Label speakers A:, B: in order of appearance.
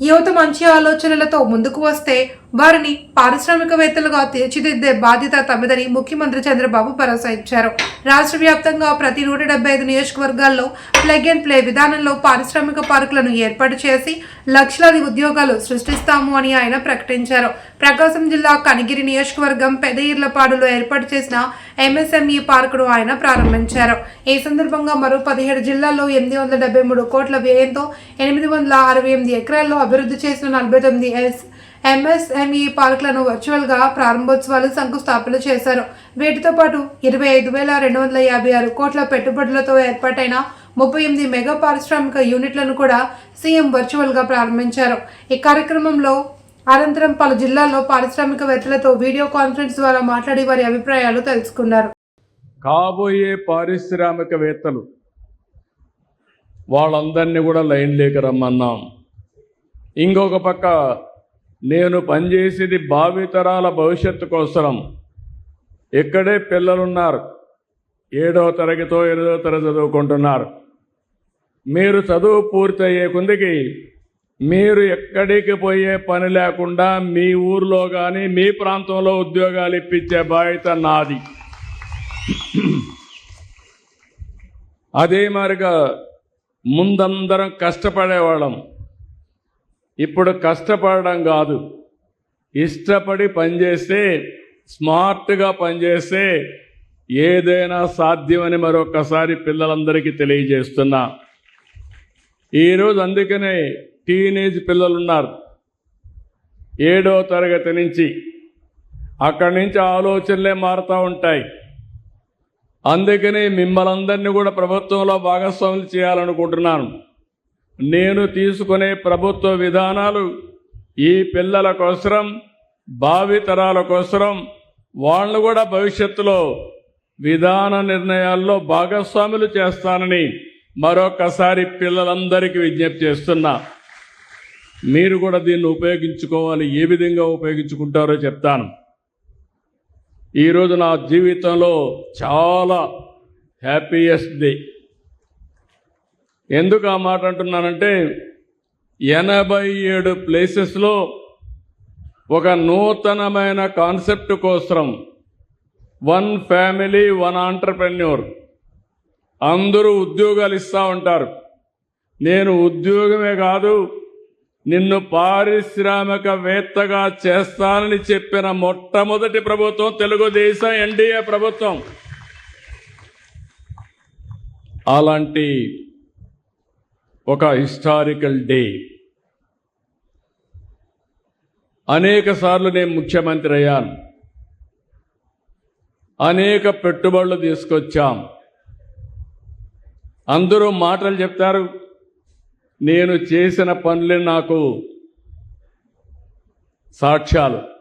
A: యువత మంచి ఆలోచనలతో ముందుకు వస్తే వారిని పారిశ్రామికవేత్తలుగా తీర్చిదిద్దే బాధ్యత తమదని ముఖ్యమంత్రి చంద్రబాబు భరోసా ఇచ్చారు. రాష్ట్ర వ్యాప్తంగా ప్రతి నూట డెబ్బై ఐదు నియోజకవర్గాల్లో ప్లగ్ అండ్ ప్లే విధానంలో పారిశ్రామిక పార్కులను ఏర్పాటు చేసి లక్షలాది ఉద్యోగాలు సృష్టిస్తాము అని ఆయన ప్రకటించారు. ప్రకాశం జిల్లా కనిగిరి నియోజకవర్గం పెదయిర్లపాడులో ఏర్పాటు చేసిన ఎంఎస్ఎంఈ పార్కును ఆయన ప్రారంభించారు. ఈ సందర్భంగా మరో పదిహేడు జిల్లాల్లో ఎనిమిది వందల డెబ్బై మూడు కోట్ల వ్యయంతో ఎనిమిది వందల అరవై ఎనిమిది ఎకరాల్లో అభివృద్ధి చేసిన నలభై తొమ్మిది ఎస్ ఎంఎస్ఎంఈ పార్కులను వర్చువల్గా ప్రారంభోత్సవాలు శంకుస్థాపన చేశారు. వీటితో పాటు ఇరవై ఐదు వేల రెండు వందల యాభై ఆరు కోట్ల పెట్టుబడులతో ఏర్పాటైన ముప్పై ఎనిమిది మెగా పారిశ్రామిక యూనిట్లను కూడా సీఎం వర్చువల్గా ప్రారంభించారు. ఈ కార్యక్రమంలో అనంతరం పలు జిల్లాల్లో పారిశ్రామికవేత్తలతో వీడియో కాన్ఫరెన్స్ ద్వారా మాట్లాడి వారి అభిప్రాయాలు తెలుసుకున్నారు.
B: కాబోయే పారిశ్రామికవేత్తలు వాళ్ళందరినీ కూడా లైన్ లేక రమ్మన్నాం. ఇంకొక పక్క నేను పనిచేసేది భావితరాల భవిష్యత్తు కోసం ఇక్కడే పిల్లలున్నారు. ఏడవ తరగతో ఎనిమిదవ తరగతి చదువుకుంటున్నారు. మీరు చదువు పూర్తయ్యే కొందికి మీరు ఎక్కడికి పోయే పని లేకుండా మీ ఊర్లో కానీ మీ ప్రాంతంలో ఉద్యోగాలు ఇప్పించే బాధ్యత నాది. అదే మరిగా ముందందరం కష్టపడేవాళ్ళం. ఇప్పుడు కష్టపడడం కాదు. ఇష్టపడి పనిచేస్తే స్మార్ట్గా పనిచేస్తే ఏదైనా సాధ్యమని మరొకసారి పిల్లలందరికీ తెలియజేస్తున్నా. ఈరోజు అందుకనే టీనేజ్ పిల్లలు ఉన్నారు ఏడో తరగతి నుంచి అక్కడి నుంచి ఆలోచనలే మారుతూ ఉంటాయి. అందుకని మిమ్మల్ని అందరినీ కూడా ప్రభుత్వంలో భాగస్వాములు చేయాలనుకుంటున్నాను. నేను తీసుకునే ప్రభుత్వ విధానాలు ఈ పిల్లల కోసరం భావితరాల కోసరం వాళ్ళు కూడా భవిష్యత్తులో విధాన నిర్ణయాల్లో భాగస్వాములు చేస్తానని మరొకసారి పిల్లలందరికీ విజ్ఞప్తి చేస్తున్నా. మీరు కూడా దీన్ని ఉపయోగించుకోవాలి ఏ విధంగా ఉపయోగించుకుంటారో చెప్తాను. ఈరోజు నా జీవితంలో చాలా హ్యాపీయెస్ట్ డే ఎందుకు ఆ మాట అంటున్నానంటే ఎనభై ఏడు ప్లేసెస్లో ఒక నూతనమైన కాన్సెప్ట్ కోసం వన్ ఫ్యామిలీ వన్ ఆంటర్ప్రెన్యూర్ అందరూ ఉద్యోగాలు ఇస్తూ ఉంటారు. నేను ఉద్యోగమే కాదు నిన్ను పారిశ్రామికవేత్తగా చేస్తానని చెప్పిన మొట్టమొదటి ప్రభుత్వం తెలుగుదేశం ఎన్డీఏ ప్రభుత్వం. అలాంటి ఒక హిస్టారికల్ డే అనేక సార్లు నేను ముఖ్యమంత్రి అయ్యాను. అనేక పెట్టుబడులు తీసుకొచ్చాం. అందరూ మాటలు చెప్తారు. నేను చేసిన పనులే నాకు సాక్ష్యాలు.